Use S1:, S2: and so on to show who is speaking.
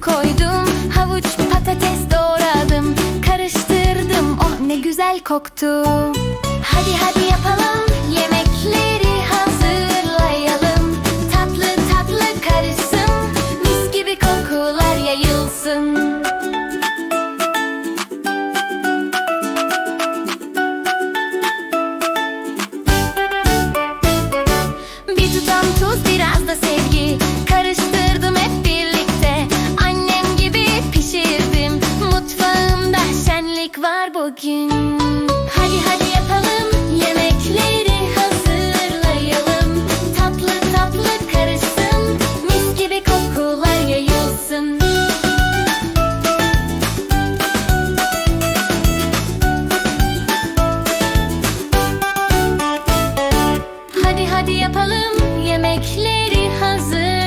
S1: koydum. Havuç patates doğradım. Karıştırdım. Oh ne güzel koktu. Hadi hadi yapalım. Yemekleri hazırlayalım. Tatlı tatlı karışsın. Mis gibi kokular yayılsın. Bir tutam tuz biraz da sevgi var bugün. Hadi hadi yapalım. Yemekleri hazırlayalım. Tatlı tatlı karışsın. Mis gibi kokular yayılsın. Hadi hadi yapalım. Yemekleri hazır